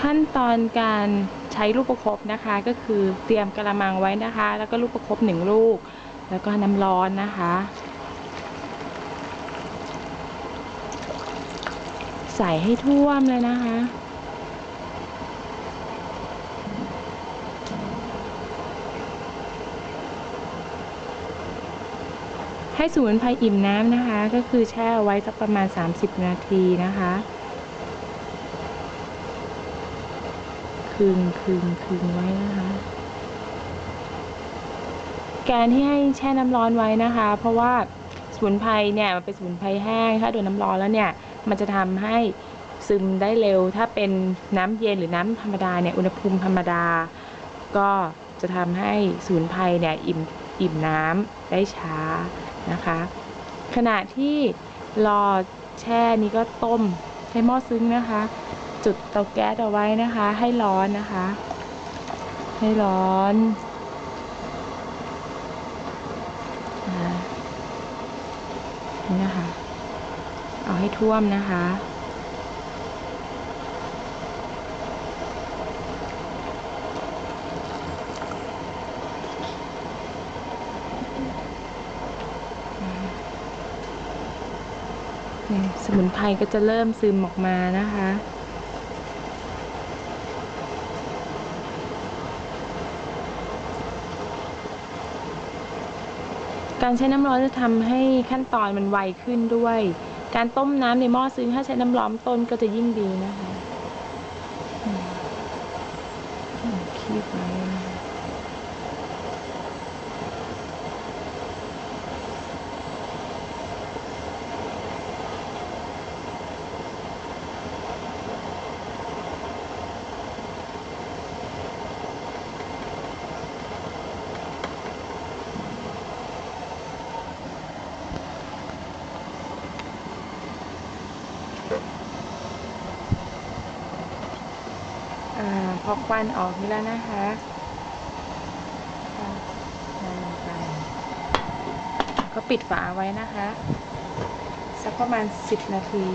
ขั้นตอนการใช้ลูกประคบนะคะ ก็คือเตรียมกระมังไว้นะคะ แล้วก็ลูกประคบหนึ่งลูก แล้วก็น้ำร้อนนะคะ ใส่ให้ท่วมเลยนะคะให้สมุนไพรอิ่มน้ำนะคะ ก็คือแช่ไว้สักประมาณ 30 นาทีนะคะ คึงคึงคึงไว้นะคะ การที่ให้แช่น้ำร้อนไว้นะคะ เพราะว่าสมุนไพรเนี่ยมันเป็นสมุนไพรแห้งถ้าโดนน้ำร้อนแล้วเนี่ย มันจะทำให้ซึมได้เร็ว ถ้าเป็นน้ำเย็นหรือน้ำธรรมดาเนี่ยอุณหภูมิธรรมดา ก็จะทำให้สมุนไพรเนี่ยอิ่มอิ่มน้ำได้ช้านะคะ ขณะที่รอแช่นี้ก็ต้มใช้หม้อซึ้งนะคะ จุดเตาแก๊สเอาไว้นะคะ ให้ร้อนนะคะ ให้ร้อนนะคะนี่นะคะ เอาให้ท่วมนะคะนี่สมุนไพรก็จะเริ่มซึมออกมานะคะ การใช้น้ำร้อนจะทำให้ขั้นตอนมันไวขึ้นด้วย การต้มน้ำในหม้อซึ้งถ้าใช้น้ำร้อนต้นก็จะยิ่งดีนะคะคีบไว้ พอควันออกนี่แล้วนะคะนำลงไปก็ปิดฝาไว้นะคะ สักประมาณ 10 นาที